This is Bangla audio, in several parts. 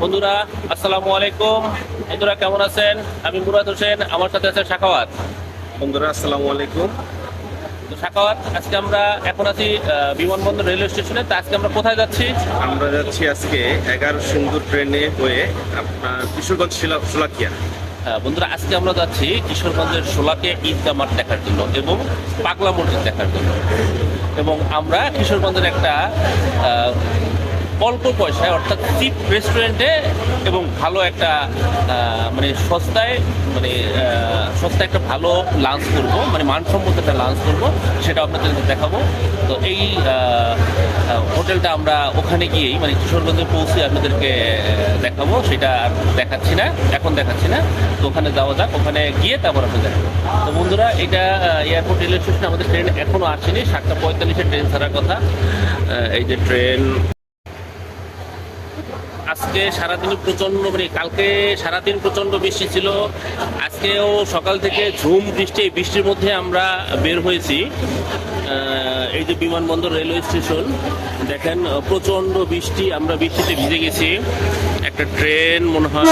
বন্ধুরা আসসালামু আলাইকুম। বন্ধুরা কেমন আছেন? আমি মুরাদ হোসেন আমার সাথে আছে শাখাওয়াত। বন্ধুরা আসসালামু আলাইকুম। তো শাখাওয়াত আজকে আমরা এখন আছি বিমানবন্দর রেলওয়ে স্টেশনে। তো আজকে আমরা কোথায় যাচ্ছি? আমরা যাচ্ছি আজকে এগারো সুন্দর ট্রেনে হয়ে আপনার কিশোরগঞ্জ শিলা- শোলাকিয়া। আহ, বন্ধুরা আজকে আমরা যাচ্ছি কিশোরগঞ্জের সোলাকে ঈদগা মাঠ দেখার জন্য এবং পাগলা মসজিদ দেখার জন্য। এবং আমরা কিশোরগঞ্জের একটা অল্প পয়সায়, অর্থাৎ চিপ রেস্টুরেন্টে এবং ভালো একটা মানে সস্তায় মানে সস্তায় একটা ভালো লাঞ্চ করব মানে মানসম্মত একটা লাঞ্চ করব, সেটা আপনাদেরকে দেখাবো। তো এই হোটেলটা আমরা ওখানে গিয়েই মানে কিশোরগঞ্জে পৌঁছে আপনাদেরকে দেখাবো, সেটা আর দেখাচ্ছি না, এখন দেখাচ্ছি না। তো ওখানে যাওয়া যাক, ওখানে গিয়ে তারপর আপনাদের দেখাবো। তো বন্ধুরা, এটা এয়ারপোর্ট রেলওয়ে স্টেশনে আমাদের ট্রেন এখনও আসেনি, সাতটা পঁয়তাল্লিশে ট্রেন ছাড়ার কথা। এই যে ট্রেন আজকে সারাদিন প্রচণ্ড মানে কালকে সারাদিন প্রচণ্ড বৃষ্টি ছিল। আজকেও সকাল থেকে ঝুম বৃষ্টি এই বৃষ্টির মধ্যে আমরা বের হয়েছি। এই যে বিমানবন্দর রেলওয়ে স্টেশন দেখেন আহ, প্রচণ্ড বৃষ্টি আমরা বৃষ্টিতে ভিজে গেছি। একটা ট্রেন মনে হয়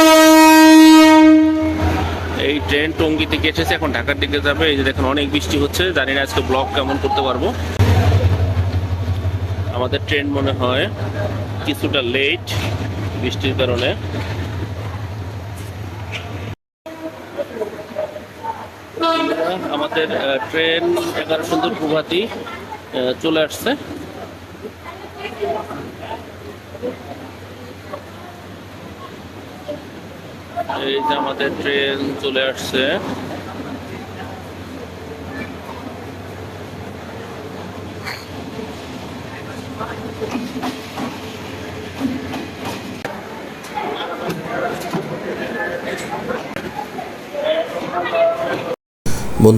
এই ট্রেন টঙ্গি থেকে এসেছে এখন ঢাকার দিকে যাবে। এই যে দেখেন অনেক বৃষ্টি হচ্ছে জানি না আজকে ব্লক কেমন করতে পারব। আমাদের ট্রেন মনে হয় কিছুটা লেট বৃষ্টির কারণে। আমাদের ট্রেন এগারো সুন্দর আহ, চলে আসছে। এই যে আমাদের ট্রেন চলে আসছে।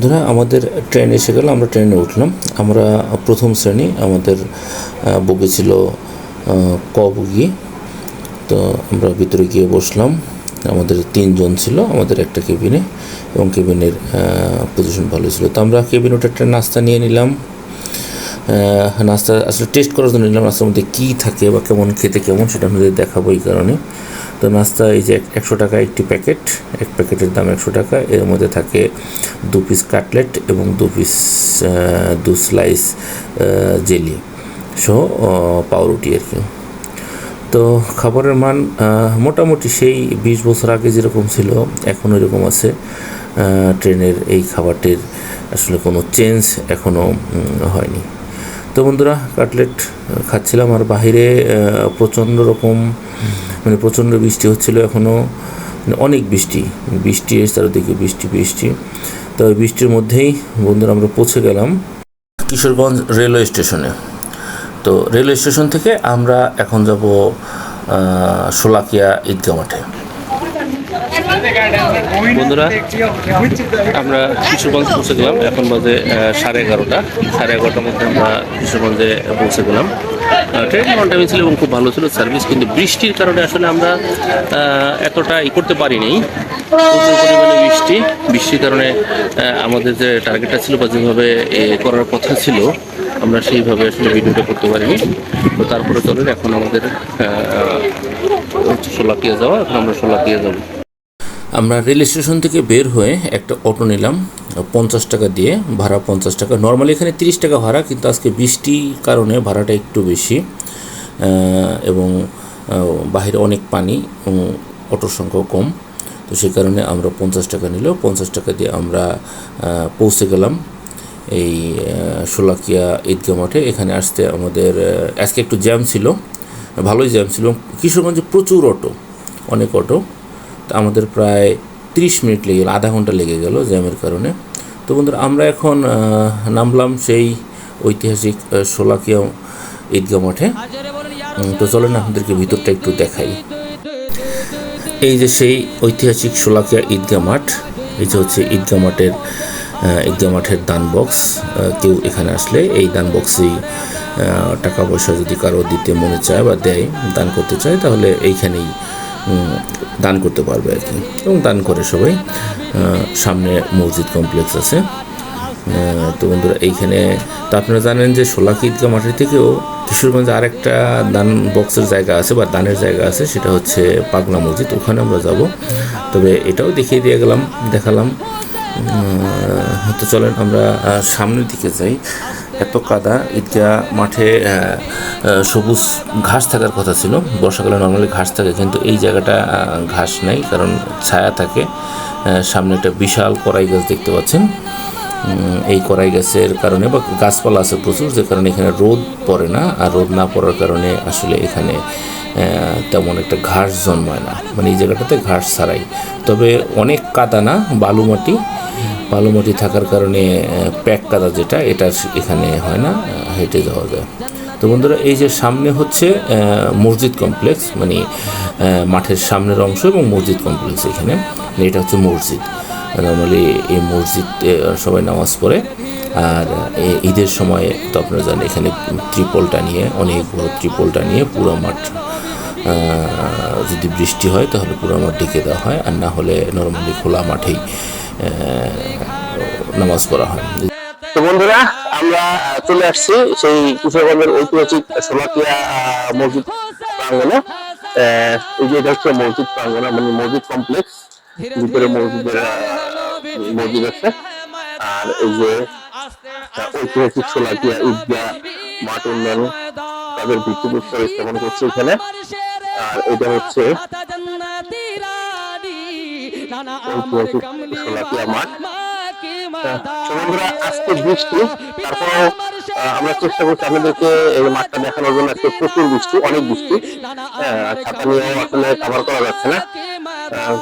বন্ধুরা, আমাদের ট্রেন এসে গেল, আমরা ট্রেনে উঠলাম। আমরা প্রথম শ্রেণি, আমাদের বগি ছিল ক বগি। তো আমরা ভিতরে গিয়ে বসলাম। আমাদের তিনজন ছিল, আমাদের একটা কেবিনে এবং কেবিনের পজিশন ভালো ছিল। তো আমরা কেবিন ওটা একটা নাস্তা নিয়ে নিলাম। নাস্তা আসলে টেস্ট করার জন্য নিলাম, নাস্তার মধ্যে কী থাকে বা কেমন খেতে কেমন, সেটা আমাদের দেখাবো এই কারণে। তো নাস্তা, এই যে একশো টাকা একটি প্যাকেট, এক প্যাকেটের দাম একশো টাকা। এর মধ্যে থাকে দু পিস কাটলেট এবং দু পিস দু স্লাইস জেলি সহ পাউরুটি আর কি। তো খাবারের মান মোটামুটি সেই বিশ বছর আগে যেরকম ছিল এখনও এরকম আছে। ট্রেনের এই খাবারটির আসলে কোনো চেঞ্জ এখনও হয়নি। তো বন্ধুরা, কাটলেট খাচ্ছিলাম আর বাহিরে প্রচণ্ড রকম মানে প্রচণ্ড বৃষ্টি হচ্ছিল এখনও মানে অনেক বৃষ্টি বৃষ্টি এসে চারিদিকে বৃষ্টি বৃষ্টি। তো ওই বৃষ্টির মধ্যেই বন্ধুরা আমরা পৌঁছে গেলাম কিশোরগঞ্জ রেলওয়ে স্টেশনে। তো রেলওয়ে স্টেশন থেকে আমরা এখন যাব শোলাকিয়া ঈদগাহ মাঠে। বন্ধুরা আমরা কিশোরগঞ্জ পৌঁছে গেলাম। এখন বাজে সাড়ে এগারোটা। সাড়ে এগারোটার মধ্যে আমরা কিশোরগঞ্জে পৌঁছে গেলাম। ট্রেন অন টাইমে ছিল এবং খুব ভালো ছিল সার্ভিস কিন্তু বৃষ্টির কারণে আসলে আমরা এতটা ই করতে পারিনি। প্রচুর পরিমাণে বৃষ্টি। বৃষ্টির কারণে আমাদের যে টার্গেটটা ছিল বা যেভাবে এ, করার কথা ছিল আমরা সেইভাবে আসলে ভিডিওটা করতে পারিনি। তো তারপরে চলেন এখন আমাদের সোলাকিয়া যাওয়া। এখন আমরা সোলাকিয়া যাব। আমরা রেল স্টেশন থেকে বের হয়ে একটা অটো নিলাম, পঞ্চাশ টাকা দিয়ে, ভাড়া পঞ্চাশ টাকা। নর্মালি এখানে তিরিশ টাকা ভাড়া, কিন্তু আজকে বৃষ্টির কারণে ভাড়াটা একটু বেশি এবং বাইরে অনেক পানি অটোর সংখ্যাও কম। তো সেই কারণে আমরা পঞ্চাশ টাকা নিল পঞ্চাশ টাকা দিয়ে আমরা পৌঁছে গেলাম এই শোলাকিয়া ঈদগাহ মাঠে। এখানে আসতে আমাদের আজকে একটু জ্যাম ছিল, ভালোই জ্যাম ছিল। কিশোরগঞ্জে প্রচুর অটো অনেক অটো আমাদের প্রায় তিরিশ মিনিট লেগে গেল, আধা ঘণ্টা লেগে গেল জ্যামের কারণে। তো বন্ধুরা, আমরা এখন নামলাম সেই ঐতিহাসিক শোলাকিয়া ঈদগাহ মাঠে। তো চলেন আপনাদেরকে ভিতরটা একটু দেখাই। এই যে সেই ঐতিহাসিক শোলাকিয়া ঈদগাহ মাঠ, এই যে হচ্ছে ঈদগাহ মাঠের ঈদগাহ মাঠের দান বক্স কেউ এখানে আসলে এই দান বক্সেই টাকা পয়সা যদি কারও দিতে মনে চায় বা দেয়, দান করতে চায়, তাহলে এইখানেই দান করতে পারবে আর কি। এবং দান করে সবাই সামনে মসজিদ কমপ্লেক্স আছে। তো বন্ধুরা, এইখানে তো আপনারা জানেন যে সোলাকি ঈদগাহ মাঠের থেকেও কিশোরগঞ্জে আরেকটা দান বক্সের জায়গা আছে বা দানের জায়গা আছে, সেটা হচ্ছে পাগলা মসজিদ। ওখানে আমরা যাব। তবে এটাও দেখিয়ে দিয়ে গেলাম, দেখালাম। তো চলেন আমরা সামনের দিকে যাই। এত কাদা ঈদগাহ মাঠে সবুজ ঘাস থাকার কথা ছিল। বর্ষাকালে নর্মালি ঘাস থাকে, কিন্তু এই জায়গাটা ঘাস নেই, কারণ ছায়া থাকে। সামনে একটা বিশাল কড়াই গাছ দেখতে পাচ্ছেন। এই কড়াই গাছের কারণে, বা গাছপালা আছে প্রচুর, যে কারণে এখানে রোদ পড়ে না, আর রোদ না পড়ার কারণে আসলে এখানে তেমন একটা ঘাস জন্মায় না। মানে এই জায়গাটাতে ঘাস ছাড়াই। তবে অনেক কাদা না বালু মাটি বালু মাটি থাকার কারণে প্যাক কাদা যেটা, এটা এখানে হয় না হেঁটে যাওয়া যায়। তো বন্ধুরা, এই যে সামনে হচ্ছে মসজিদ কমপ্লেক্স মানে মাঠের সামনের অংশ এবং মসজিদ কমপ্লেক্স এখানে। এটা হচ্ছে মসজিদ। নর্মালি এই মসজিদে সবাই নামাজ পড়ে। আর ঈদের সময় তো আপনারা জানেন, এখানে ত্রিপলটা নিয়ে, অনেক বড় ত্রিপলটা নিয়ে পুরো মাঠ যদি বৃষ্টি হয়, তাহলে পুরো মাঠ ঢেকে দেওয়া হয়। আর না হলে নর্মালি খোলা মাঠেই নামাজ পড়া হয়। তো বন্ধুরা, আমরা চলে আসছি সেই কিশোরগঞ্জের ঐতিহাসিক সোলাকিয়া মসজিদ প্রাঙ্গনে এই যে এটা হচ্ছে মসজিদ প্রাঙ্গন মানে মসজিদ কমপ্লেক্স ভিতরে মসজিদের মসজিদ আছে। আর এই যে ঐতিহাসিক সোলাকিয়া ঈদগাহ মাঠ উন্নয়ন, তাদের ভিত্তিপ্রস্তর স্থাপন করছে এখানে। আর এটা হচ্ছে তো আজকে বৃষ্টি। তারপরেও আমরা চেষ্টা করছি আপনাদেরকে এই মাঠটা দেখানোর জন্য আজকে প্রচুর বৃষ্টি অনেক বৃষ্টি। হ্যাঁ, ছাতা নিয়েও আসলে কাভার করা যাচ্ছে না। আহ,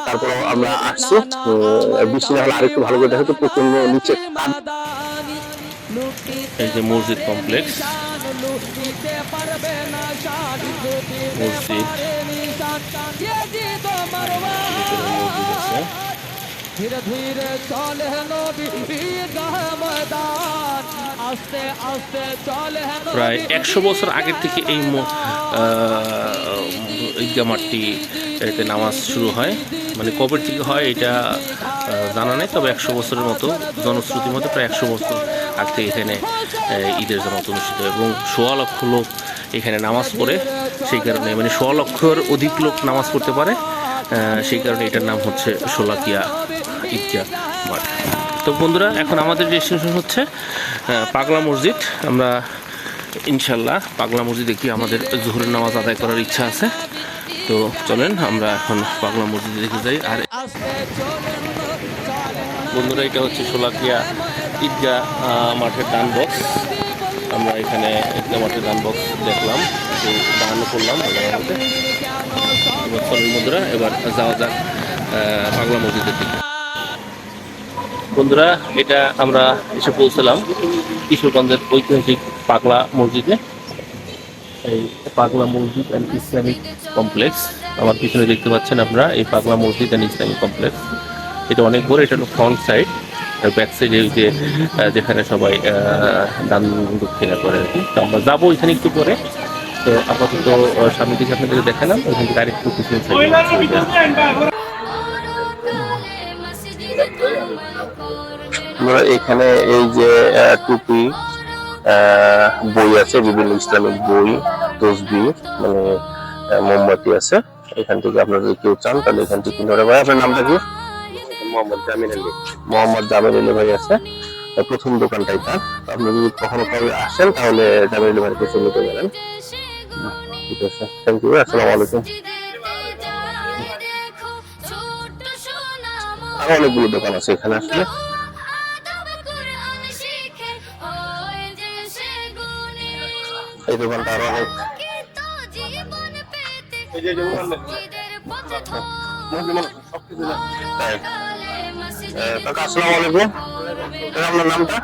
আমরা আসছি। বৃষ্টি না হলে আরেকটু ভালো করে দেখাতে প্রচণ্ড নিচে এই যে মসজিদ কমপ্লেক্স মসজিদ ধীরে ধীরে চলে আস্তে আস্তে চলে প্রায় একশো বছর আগের থেকে এই মাঠটি এতে নামাজ শুরু হয়। মানে কবে থেকে হয় এটা জানা নেই তবে একশো বছরের মতো জনশ্রুতির মতো প্রায় একশো বছর আগ থেকে এখানে ঈদের জামাত অনুষ্ঠিত এবং সোয়া লক্ষ লোক এখানে নামাজ পড়ে। সেই কারণে মানে সোয়া লক্ষর অধিক লোক নামাজ পড়তে পারে সেই কারণে এটার নাম হচ্ছে সোলাকিয়া ঈদগাহ মাঠ। তো বন্ধুরা, এখন আমাদের ডেস্টিনেশন হচ্ছে পাগলা মসজিদ। আমরা ইনশাল্লাহ পাগলা মসজিদে কি আমাদের জোহরের নামাজ আদায় করার ইচ্ছা আছে। তো চলেন, আমরা এখন পাগলা মসজিদে দেখে যাই। আর বন্ধুরা, এটা হচ্ছে সোলাকিয়া ঈদগাহ মাঠের ডান বক্স আমরা এখানে ঈদগাহ মাঠের ডান বক্স দেখলাম। একটু দাঁড়ানো করলাম রহমতে। এবার এবার যাওয়া যাক পাগলা মসজিদের দিকে। বন্ধুরা, এটা আমরা এসে পৌঁছলাম কিশোরগঞ্জের ঐতিহাসিক পাগলা মসজিদে। এই পাগলা মসজিদ অ্যান্ড ইসলামিক কমপ্লেক্স আমার পিছনে দেখতে পাচ্ছেন আপনারা, এই পাগলা মসজিদ অ্যান্ড ইসলামিক কমপ্লেক্স এটা অনেক বড়, এটা হলো ফ্রন্ট সাইড ব্যাক সাইডে যে যেখানে সবাই দান দক্ষিণা করে আর কি। তো আমরা যাব এখানে একটু পরে। তো আপাতত সামনে দিকে আপনাদের দেখালাম ওইখান থেকে আরেকটু পিছনে আমরা এখানে এই যে টুপি আহ, বই আছে বিভিন্ন ইসলামিক বই তসবি মানে মোমবাতি আছে। এখান থেকে আপনারা যদি কেউ চান তাহলে এখান থেকে কিনতে ভাই আপনার নামটা কি? মোহাম্মদ জামিন আলী। মোহাম্মদ জামিন আলী ভাই আছে। প্রথম দোকানটাই এটা। তো আপনি যদি কখনো কবে আসেন তাহলে জামিন আলী কাছে নিতে পারেন ঠিক আছে। থ্যাংক ইউ আসসালামু আলাইকুম। আরও অনেকগুলো দোকান আছে এখানে আসলে। এই দোকানটা আরও অনেক কাকা আসসালামু আলাইকুম। আপনার নামটা?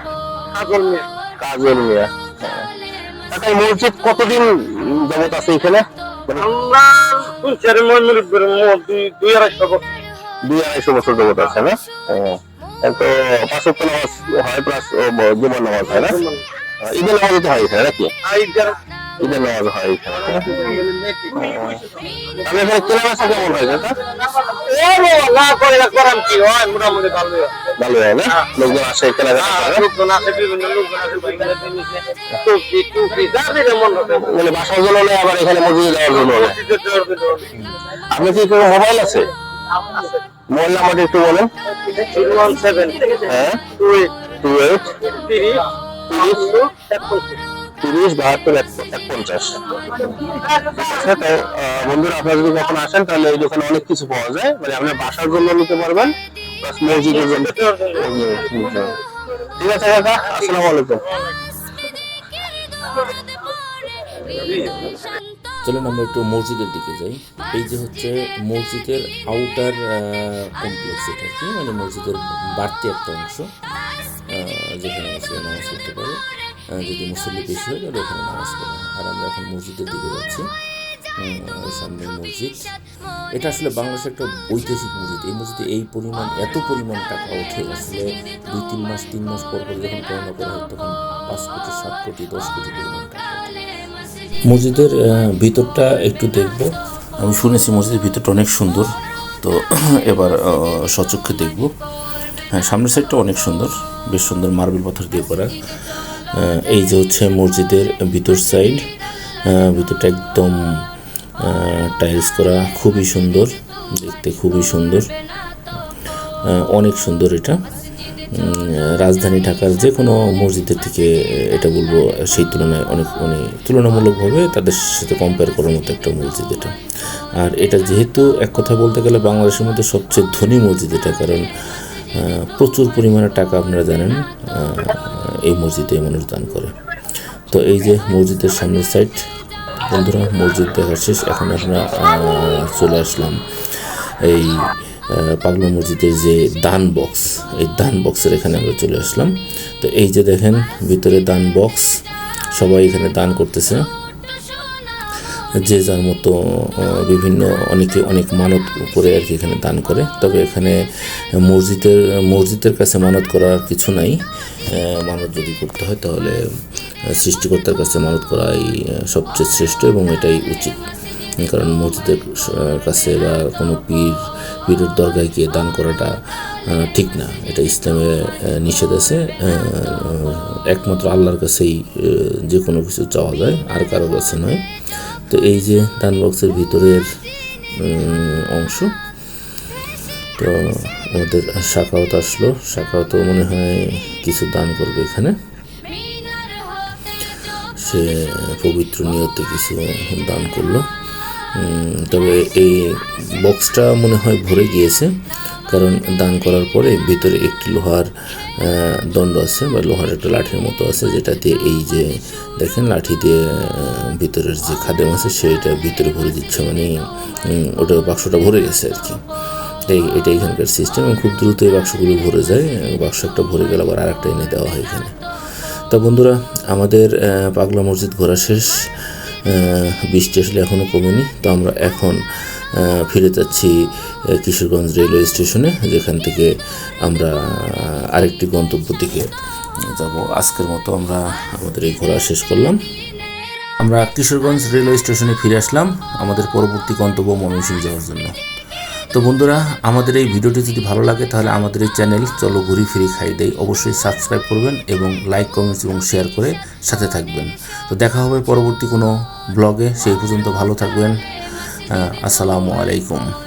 কাজল মিয়া। কাজল মিয়া। কাকা এই মসজিদ কতদিন যাবত আছে এখানে? দুই আড়াইশো বছর। যাবত আছে না? তো পাঁচ নামাজ হয় প্লাস জুমার নামাজ হয় না? ঈদের নামাজ তো হয় এখানে নাকি? ঈদের নামাজ হয়। তাহলে এখানে কেনা বেচা কেমন হয় কাকা না করে না করাম কি? হয় মোটামুটি ভালো ভালো হয় না? লোকজন আসে কেনাকাটা করে। লোকজন আছে বিভিন্ন লোকজন আছে টুপি টুপি যা দিলে মন মানে বাসার জন্য নয় আবার এখানে মজুরি দেওয়ার জন্য আপনি কি কোনো মোবাইল আছে? মোবাইল নাম্বারটা একটু বলেন। ওয়ান সেভেন হ্যাঁ? টু এইট টু এইট তিরিশ তিরিশ বাহাত্তর এক এক পঞ্চাশ আচ্ছা, বন্ধুরা আপনারা যদি কখন আসেন তাহলে এই দোকানে অনেক কিছু পাওয়া যায়। মানে আপনার বাসার জন্য নিতে পারবেন প্লাস মসজিদের জন্য। ঠিক আছে কাকা আসসালামু আলাইকুম। চলুন আমরা একটু মসজিদের দিকে যাই। এই যে হচ্ছে মসজিদের আউটার কমপ্লেক্স এটা কি? মানে মসজিদের বাড়তি একটা অংশ যেখানে মুসলিম নামাজ পড়তে পারে। যদি মুসল্লি বেশি হয় তাহলে ওখানে নামাজ পড়ে। আর আমরা এখন মসজিদের দিকে যাচ্ছি। সামনে মসজিদ। এটা আসলে বাংলাদেশের একটা ঐতিহাসিক মসজিদ। এই মসজিদে এই পরিমাণ, এত পরিমাণ টাকা ওঠে আসলে দুই তিন মাস তিন মাস পর পর যখন গণনা করা হয়, তখন পাঁচ কোটি, সাত কোটি, দশ কোটি পরিমাণ মসজিদের ভিতরটা একটু দেখব। আমি শুনেছি মসজিদের ভিতরটা অনেক সুন্দর। তো এবার সচক্ষে দেখব। হ্যাঁ সামনের সাইডটা অনেক সুন্দর। বেশ সুন্দর মার্বেল পাথর দিয়ে করা। এই যে হচ্ছে মসজিদের ভিতর সাইড ভিতরটা একদম টাইলস করা খুবই সুন্দর, দেখতে খুবই সুন্দর। অনেক সুন্দর এটা। রাজধানী ঢাকার যে কোনো মসজিদের থেকে এটা বলব, সেই তুলনায় অনেক মানে তুলনামূলকভাবে তাদের সাথে কম্পেয়ার করার মতো একটা মসজিদ এটা। আর এটা যেহেতু এক কথা বলতে গেলে বাংলাদেশের মধ্যে সবচেয়ে ধনী মসজিদ এটা, কারণ প্রচুর পরিমাণে টাকা আপনারা জানেন এই মসজিদে মানুষ দান করে। তো এই যে মসজিদের সামনের সাইড বন্ধুরা, মসজিদ দেখা শেষ। এখন আমরা চলে আসলাম এই পাগলা মসজিদের যে দান বক্স এই দান বক্সের এখানে আমরা চলে আসলাম। তো এই যে দেখেন, ভিতরে দান বক্স সবাই এখানে দান করতেছে। যে যার মতো বিভিন্ন অনেকে অনেক মানত করে আর কি এখানে দান করে। তবে এখানে মসজিদের মসজিদের কাছে মানত করার কিছু নাই। মানত যদি করতে হয় তাহলে সৃষ্টিকর্তার কাছে মানত করাই সবচেয়ে শ্রেষ্ঠ এবং এটাই উচিত। কারণ মসজিদের কাছে বা কোনো পীর, পীরের দরগায় গিয়ে দান করাটা ঠিক না। এটা ইসলামে নিষেধ আছে। একমাত্র আল্লাহর কাছেই যে কোনো কিছু চাওয়া যায়, আর কারও কাছে নয়। তো এই যে দান বক্সের ভিতরের অংশ। তো আমাদের শাখাওত আসলো। শাখাওত মনে হয় কিছু দান করবে এখানে। সে পবিত্র নিয়তে কিছু দান করল। তবে এই বক্সটা মনে হয় ভরে গিয়েছে। কারণ দান করার পরে ভিতরে একটি লোহার দণ্ড আছে বা লোহার একটা লাঠির মতো আছে যেটা দিয়ে এই যে দেখেন লাঠি দিয়ে ভিতরের যে খাদেম আছে সেটা ভিতরে ভরে দিচ্ছে মানে ওটা বাক্সটা ভরে গেছে আর কি। এই, এটা এখানকার সিস্টেম খুব দ্রুত এই বাক্সগুলো ভরে যায় বাক্স একটা ভরে গেলে আবার আরেকটা এনে দেওয়া হয় এখানে। তা বন্ধুরা, আমাদের পাগলা মসজিদ ঘোরা শেষ বৃষ্টি আসলে এখনও কমেনি, তো আমরা এখন ফিরে যাচ্ছি কিশোরগঞ্জ রেলওয়ে স্টেশনে, যেখান থেকে আমরা আরেকটি গন্তব্য দিকে যাব। আজকের মতো আমরা আমাদের এই ঘোরা শেষ করলাম। আমরা কিশোরগঞ্জ রেলওয়ে স্টেশনে ফিরে আসলাম আমাদের পরবর্তী গন্তব্য ময়মনসিংহ যাওয়ার জন্য। তো বন্ধুরা, আমাদের এই ভিডিওটি যদি ভালো লাগে, তাহলে আমাদের এই চ্যানেল চলো ঘুরি ফিরি খাই দেই অবশ্যই সাবস্ক্রাইব করবেন এবং লাইক, কমেন্টস এবং শেয়ার করে সাথে থাকবেন। তো দেখা হবে পরবর্তী কোনো ব্লগে, সেই পর্যন্ত ভালো থাকবেন। আসসালামু আলাইকুম